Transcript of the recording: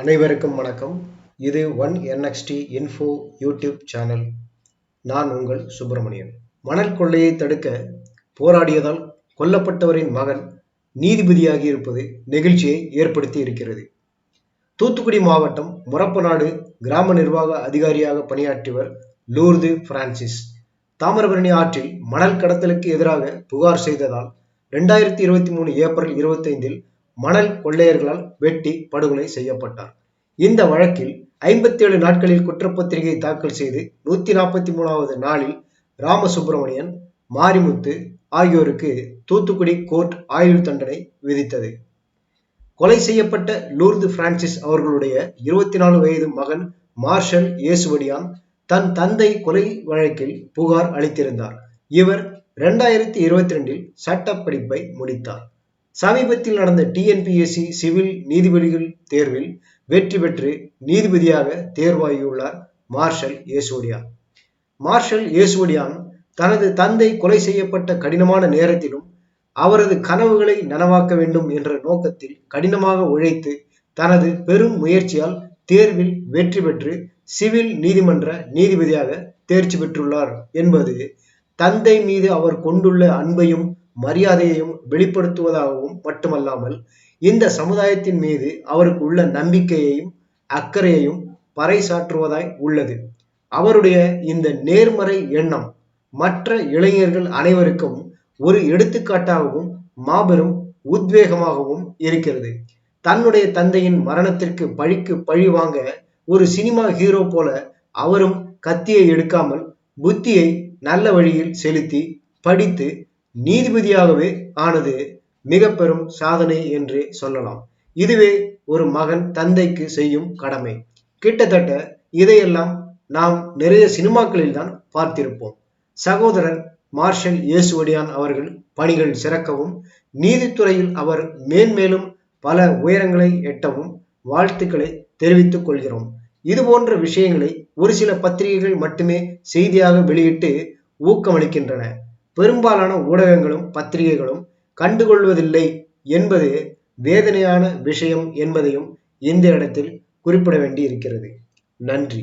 அனைவருக்கும் வணக்கம். இது one NXT info YouTube channel நான் உங்கள் சுப்பிரமணியன். மணல் கொள்ளையை தடுக்க போராடியதால் கொல்லப்பட்டவரின் மகன் நீதிபதியாகி இருப்பது நெகிழ்ச்சியை ஏற்படுத்தி இருக்கிறது. தூத்துக்குடி மாவட்டம் முரப்பநாடு கிராம நிர்வாக அதிகாரியாக பணியாற்றியவர் லூர்து பிரான்சிஸ். தாமிரபரணி ஆற்றில் மணல் கடத்தலுக்கு எதிராக புகார் செய்ததால் ரெண்டாயிரத்தி இருபத்தி மூணு ஏப்ரல் இருபத்தைந்தில் மணல் கொள்ளையர்களால் வெட்டி படுகொலை செய்யப்பட்டார். இந்த வழக்கில் ஐம்பத்தி ஏழு நாட்களில் குற்றப்பத்திரிகை தாக்கல் செய்து நூத்தி நாற்பத்தி மூணாவது நாளில் ராமசுப்பிரமணியன் மாரிமுத்து ஆகியோருக்கு தூத்துக்குடி கோர்ட் ஆயுள் தண்டனை விதித்தது. கொலை செய்யப்பட்ட லூர்து பிரான்சிஸ் அவர்களுடைய இருபத்தி நாலு வயது மகன் மார்ஷல் இயேசுவடியான் தன் தந்தை கொலை வழக்கில் புகார் அளித்திருந்தார். இவர் இரண்டாயிரத்தி இருபத்தி ரெண்டில் சட்ட படிப்பை முடித்தார். சமீபத்தில் நடந்த டிஎன்பிஎஸ்சி சிவில் நீதிபதிகள் தேர்வில் வெற்றி பெற்று நீதிபதியாக தேர்வாகியுள்ளார் மார்ஷல் ஏசுவடியான் மார்ஷல் ஏசுவடியான் தனது தந்தை கொலை செய்யப்பட்ட கடினமான நேரத்திலும் அவரது கனவுகளை நனவாக்க வேண்டும் என்ற நோக்கத்தில் கடினமாக உழைத்து தனது பெரும் முயற்சியால் தேர்வில் வெற்றி பெற்று சிவில் நீதிமன்ற நீதிபதியாக தேர்ச்சி பெற்றுள்ளார் என்பது தந்தை மீது அவர் கொண்டுள்ள அன்பையும் மரியாதையையும் வெளிப்படுத்துவதாகவும் மட்டுமல்லாமல் இந்த சமுதாயத்தின் மீது அவருக்கு உள்ள நம்பிக்கையையும் அக்கறையையும் பறைசாற்றுவதாய் உள்ளது. அவருடைய இந்த நேர்மறை எண்ணம் மற்ற இளைஞர்கள் அனைவருக்கும் ஒரு எடுத்துக்காட்டாகவும் மாபெரும் உத்வேகமாகவும் இருக்கிறது. தன்னுடைய தந்தையின் மரணத்திற்கு பழிக்கு பழி வாங்க ஒரு சினிமா ஹீரோ போல அவரும் கத்தியை எடுக்காமல் புத்தியை நல்ல வழியில் செலுத்தி படித்து நீதிபதியாகவே ஆனது மிக பெரும் சாதனை என்று சொல்லலாம். இதுவே ஒரு மகன் தந்தைக்கு செய்யும் கடமை. கிட்டத்தட்ட இதையெல்லாம் நாம் நிறைய சினிமாக்களில் தான் பார்த்திருப்போம். சகோதரர் மார்ஷல் இயேசுவடியான் அவர்கள் பணிகள் சிறக்கவும் நீதித்துறையில் அவர் மேன்மேலும் பல உயரங்களை எட்டவும் வாழ்த்துக்களை தெரிவித்துக் கொள்கிறோம். இது போன்ற விஷயங்களை ஒரு சில பத்திரிகைகள் மட்டுமே செய்தியாக வெளியிட்டு ஊக்கமளிக்கின்றன. பெரும்பாலான ஊடகங்களும் பத்திரிகைகளும் கண்டுகொள்வதில்லை என்பது வேதனையான விஷயம் என்பதையும் இந்த இடத்தில் குறிப்பிட வேண்டி இருக்கிறது நன்றி.